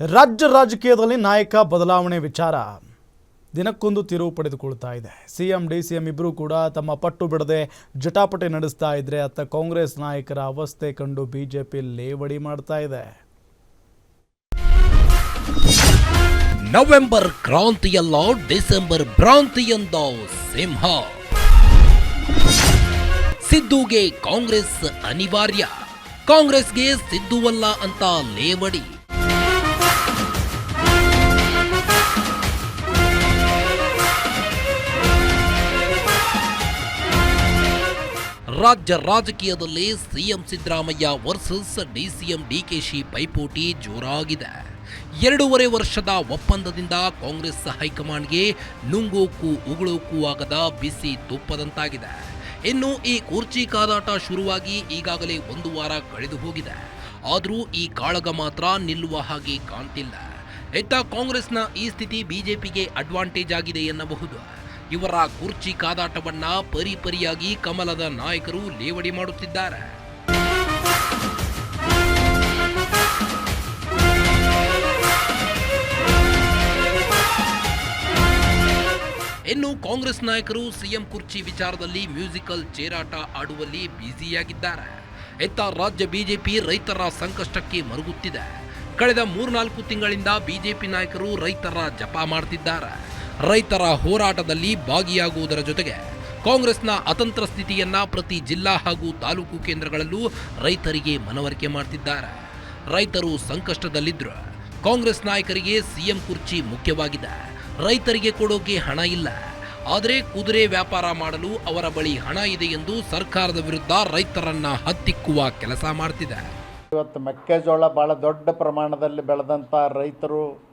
ರಾಜ್ಯ ರಾಜಕೀಯದಲ್ಲಿ ನಾಯಕ ಬದಲಾವಣೆ ವಿಚಾರ. ದಿನಕ್ಕೊಂದು ತಿರುವು ಪಡೆದುಕೊಳ್ತಾ ಇದೆ. C M D C M ಇಬ್ಬರು ಕೂಡ ತಮ್ಮ ಪಟ್ಟು ಬಿಡದೆ ಜಟಾಪಟಿ ನಡೆಸ್ತಾ ಇದ್ರೆ ಅತ್ತ ಕಾಂಗ್ರೆಸ್ ನಾಯಕರ ಅವಸ್ಥೆ ಕಂಡು ಬಿಜೆಪಿ ಲೇವಡಿ ಮಾಡ್ತಾ ಇದೆ. ನವೆಂಬರ್ ಕ್ರಾಂತಿಯಲ್ಲ, ಡಿಸೆಂಬರ್ ಭ್ರಾಂತಿಯಂದ ಸಿಂಹ. ಸಿದ್ದುಗೆ ಕಾಂಗ್ರೆಸ್ ಅನಿವಾರ್ಯ. ಕಾಂಗ್ರೆಸ್ಗೆ ಸಿದ್ದುವಲ್ಲ ಅಂತ ಲೇವಡಿ. ರಾಜ್ಯ ರಾಜಕೀಯದಲ್ಲಿ CM Siddaramaiah versus DCM DKShi ಪೈಪೋಟಿ ಜೋರಾಗಿದೆ. ಎರಡೂವರೆ ವರ್ಷದ ಒಪ್ಪಂದದಿಂದ ಕಾಂಗ್ರೆಸ್ ಹೈಕಮಾಂಡ್ಗೆ ನುಂಗೋಕು ಉಗುಳೋಕ್ಕೂ ಆಗದ ಬಿಸಿ ತುಪ್ಪದಂತಾಗಿದೆ. ಇನ್ನು ಈ ಕುರ್ಚಿ ಕಾದಾಟ ಶುರುವಾಗಿ ಈಗಾಗಲೇ ಒಂದು ವಾರ ಕಳೆದು ಹೋಗಿದೆ. ಆದರೂ ಈ ಕಾಳಗ ಮಾತ್ರ ನಿಲ್ಲುವ ಹಾಗೆ ಕಾಣ್ತಿಲ್ಲ. ಇತ್ತ ಕಾಂಗ್ರೆಸ್ನ ಈ ಸ್ಥಿತಿ ಬಿಜೆಪಿಗೆ ಅಡ್ವಾಂಟೇಜ್ ಆಗಿದೆ ಎನ್ನಬಹುದು. ಇವರ ಕುರ್ಚಿ ಕಾದಾಟವನ್ನ ಪರಿಪರಿಯಾಗಿ ಕಮಲದ ನಾಯಕರು ಲೇವಡಿ ಮಾಡುತ್ತಿದ್ದಾರೆ. ಇನ್ನು ಕಾಂಗ್ರೆಸ್ ನಾಯಕರು ಸಿಎಂ ಕುರ್ಚಿ ವಿಚಾರದಲ್ಲಿ ಮ್ಯೂಸಿಕಲ್ ಚೇರಾಟ ಆಡುವಲ್ಲಿ ಬ್ಯುಸಿಯಾಗಿದ್ದಾರೆ. ಇತ್ತ ರಾಜ್ಯ ಬಿಜೆಪಿ ರೈತರ ಸಂಕಷ್ಟಕ್ಕೆ ಮರುಗುತ್ತಿದೆ. ಕಳೆದ ಮೂರ್ನಾಲ್ಕು ತಿಂಗಳಿಂದ ಬಿಜೆಪಿ ನಾಯಕರು ರೈತರ ಜಪ ಮಾಡ್ತಿದ್ದಾರೆ. ರೈತರ ಹೋರಾಟದಲ್ಲಿ ಭಾಗಿಯಾಗುವುದರ ಜೊತೆಗೆ ಕಾಂಗ್ರೆಸ್ನ ಅತಂತ್ರ ಸ್ಥಿತಿಯನ್ನ ಪ್ರತಿ ಜಿಲ್ಲಾ ಹಾಗೂ ತಾಲೂಕು ಕೇಂದ್ರಗಳಲ್ಲೂ ರೈತರಿಗೆ ಮನವರಿಕೆ ಮಾಡ್ತಿದ್ದಾರೆ. ರೈತರು ಸಂಕಷ್ಟದಲ್ಲಿದ್ದರು ಕಾಂಗ್ರೆಸ್ ನಾಯಕರಿಗೆ ಸಿಎಂ ಕುರ್ಚಿ ಮುಖ್ಯವಾಗಿದೆ. ರೈತರಿಗೆ ಕೊಡೋಕೆ ಹಣ ಇಲ್ಲ. ಆದರೆ ಕುದುರೆ ವ್ಯಾಪಾರ ಮಾಡಲು ಅವರ ಬಳಿ ಹಣ ಇದೆ ಎಂದು ಸರ್ಕಾರದ ವಿರುದ್ಧ ರೈತರನ್ನ ಹತ್ತಿಕ್ಕುವ ಕೆಲಸ ಮಾಡ್ತಿದೆ. ಇವತ್ತು ಮೆಕ್ಕೆಜೋಳ ಭಾಳ ದೊಡ್ಡ ಪ್ರಮಾಣದಲ್ಲಿ ಬೆಳೆದಂಥ ರೈತರು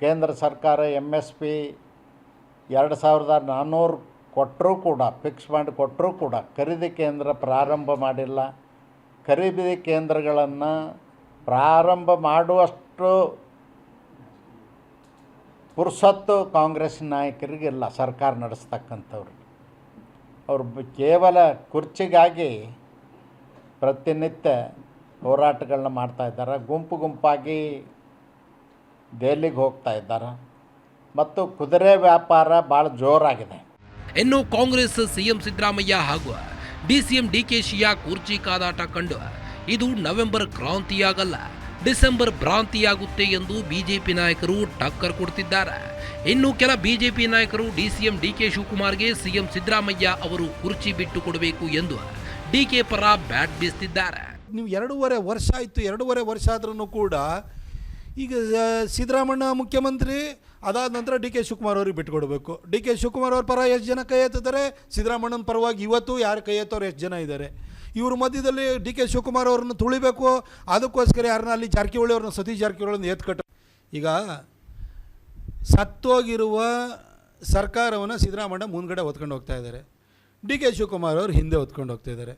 ಕೇಂದ್ರ ಸರ್ಕಾರ ಎಂ ಎಸ್ ಪಿ ಎರಡು ಸಾವಿರದ ನಾನ್ನೂರು ಕೊಟ್ಟರೂ ಕೂಡ ಫಿಕ್ಸ್ ಮಾಡಿ ಕೊಟ್ಟರೂ ಕೂಡ, ಖರೀದಿ ಕೇಂದ್ರ ಪ್ರಾರಂಭ ಮಾಡಿಲ್ಲ. ಖರೀದಿ ಕೇಂದ್ರಗಳನ್ನು ಪ್ರಾರಂಭ ಮಾಡುವಷ್ಟು ಪುರುಸತ್ತು ಕಾಂಗ್ರೆಸ್ ನಾಯಕರಿಗಿಲ್ಲ, ಸರ್ಕಾರ ನಡೆಸ್ತಕ್ಕಂಥವ್ರು. ಅವರು ಕೇವಲ ಕುರ್ಚಿಗಾಗಿ ಪ್ರತಿನಿತ್ಯ ಹೋರಾಟಗಳನ್ನ ಮಾಡ್ತಾ ಇದ್ದಾರೆ, ಗುಂಪು ಗುಂಪಾಗಿ ದೆಹಲಿಗೆ ಹೋಗ್ತಾ ಇದ್ದಾರೆ. ಮತ್ತು ಕುದುರೆ ವ್ಯಾಪಾರ ಭಾಳ ಜೋರಾಗಿದೆ. ಇನ್ನು ಕಾಂಗ್ರೆಸ್ ಸಿಎಂ ಸಿದ್ದರಾಮಯ್ಯ ಹಾಗೂ ಡಿಸಿಎಂ ಡಿಕೆಶಿಯ ಕುರ್ಚಿ ಕಾದಾಟ ಕಂಡು ಇದು ನವೆಂಬರ್ ಕ್ರಾಂತಿಯಾಗಲ್ಲ ಡಿಸೆಂಬರ್ ಭ್ರಾಂತಿಯಾಗುತ್ತೆ ಎಂದು ಬಿಜೆಪಿ ನಾಯಕರು ಟಕ್ಕರ್ ಕೊಡ್ತಿದ್ದಾರೆ. ಇನ್ನು ಕೆಲ ಬಿಜೆಪಿ ನಾಯಕರು ಡಿಸಿಎಂ ಡಿಕೆ ಶಿವಕುಮಾರ್ಗೆ ಸಿಎಂ ಸಿದ್ದರಾಮಯ್ಯ ಅವರು ಕುರ್ಚಿ ಬಿಟ್ಟು ಕೊಡಬೇಕು ಎಂದು ಡಿಕೆ ಪರ ಬ್ಯಾಟ್ ಬೀಸ್ತಿದ್ದಾರೆ. ನೀವು ಎರಡೂವರೆ ವರ್ಷ ಆಯಿತು ಎರಡೂವರೆ ವರ್ಷ ಆದ್ರೂ ಕೂಡ ಈಗ ಸಿದ್ದರಾಮಣ್ಣ ಮುಖ್ಯಮಂತ್ರಿ ಅದಾದ ನಂತರ ಡಿ ಕೆ ಶಿವಕುಮಾರ್ ಅವ್ರಿಗೆ ಬಿಟ್ಕೊಡ್ಬೇಕು ಡಿ ಕೆ ಶಿವಕುಮಾರ್ ಅವ್ರ ಪರ ಎಷ್ಟು ಜನ ಕೈ ಎತ್ತಿದ್ದಾರೆ ಸಿದ್ದರಾಮಣ್ಣನ ಪರವಾಗಿ ಇವತ್ತು ಯಾರು ಕೈ ಎತ್ತೋರು ಎಷ್ಟು ಜನ ಇದ್ದಾರೆ? ಇವ್ರ ಮಧ್ಯದಲ್ಲಿ ಡಿ ಕೆ ಶಿವಕುಮಾರ್ ಅವ್ರನ್ನ ತುಳಿಬೇಕು. ಅದಕ್ಕೋಸ್ಕರ ಯಾರನ್ನ ಅಲ್ಲಿ ಜಾರಕಿಹೊಳಿ ಅವ್ರನ್ನ ಸತೀಶ್ ಜಾರಕಿಹೊಳಿನ ಎತ್ಕಟ್ಟ ಈಗ ಸತ್ತೋಗಿರುವ ಸರ್ಕಾರವನ್ನು ಸಿದ್ದರಾಮಣ್ಣ ಮುಂದ್ಗಡೆ ಹೊತ್ಕೊಂಡು ಹೋಗ್ತಾ ಇದ್ದಾರೆ. ಡಿ ಕೆ ಶಿವಕುಮಾರ್ ಅವರು ಹಿಂದೆ ಹೊತ್ಕೊಂಡು ಹೋಗ್ತಾ ಇದ್ದಾರೆ.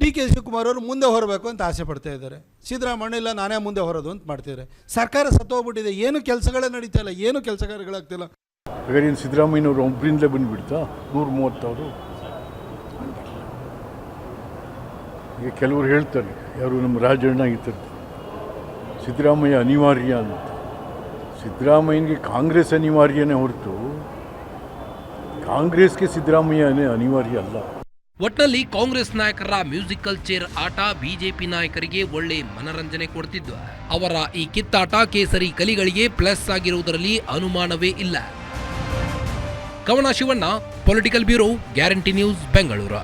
ಡಿ ಕೆ ಶಿವಕುಮಾರ್ ಅವರು ಮುಂದೆ ಹೊರಬೇಕು ಅಂತ ಆಸೆ ಪಡ್ತಾ ಇದ್ದಾರೆ. ಸಿದ್ದರಾಮಣ್ಣ ಇಲ್ಲ, ನಾನೇ ಮುಂದೆ ಹೊರೋದು ಅಂತ ಮಾಡ್ತಿದ್ದಾರೆ. ಸರ್ಕಾರ ಸತ್ತೋಗ್ಬಿಟ್ಟಿದೆ, ಏನು ಕೆಲಸಗಳೇ ನಡೀತಾ ಇಲ್ಲ, ಏನು ಕೆಲಸಗಾರಗಳಾಗ್ತಿಲ್ಲ. ಹಾಗಾದ್ರೆ ಏನು ಸಿದ್ದರಾಮಯ್ಯನವರು ಒಬ್ಬರಿಂದಲೇ ಬಂದುಬಿಡ್ತಾ, ನೂರ ಮೂವತ್ತಾರು? ಈಗ ಕೆಲವರು ಹೇಳ್ತಾರೆ, ಯಾರು ನಮ್ಮ ರಾಜಣ್ಣ ಇರ್ತಾರೆ ಸಿದ್ದರಾಮಯ್ಯ ಅನಿವಾರ್ಯ ಅಂತ. ಸಿದ್ದರಾಮಯ್ಯನಿಗೆ ಕಾಂಗ್ರೆಸ್ ಅನಿವಾರ್ಯನೇ ಹೊರತು, ಕಾಂಗ್ರೆಸ್ಗೆ ಸಿದ್ದರಾಮಯ್ಯನೇ ಅನಿವಾರ್ಯ ಅಲ್ಲ. ಒಟ್ನಲ್ಲಿ ಕಾಂಗ್ರೆಸ್ ನಾಯಕರ ಮ್ಯೂಸಿಕಲ್ ಚೇರ್ ಆಟ ಬಿಜೆಪಿ ನಾಯಕರಿಗೆ ಒಳ್ಳೆ ಮನರಂಜನೆ ಕೊಡ್ತಿದ್ದು ಅವರ ಈ ಕಿತ್ತಾಟ ಕೇಸರಿ ಕಲಿಗಳಿಗೆ ಪ್ಲಸ್ ಆಗಿರುವುದರಲ್ಲಿ ಅನುಮಾನವೇ ಇಲ್ಲ. Kavana Shivanna political bureau guarantee news Bengaluru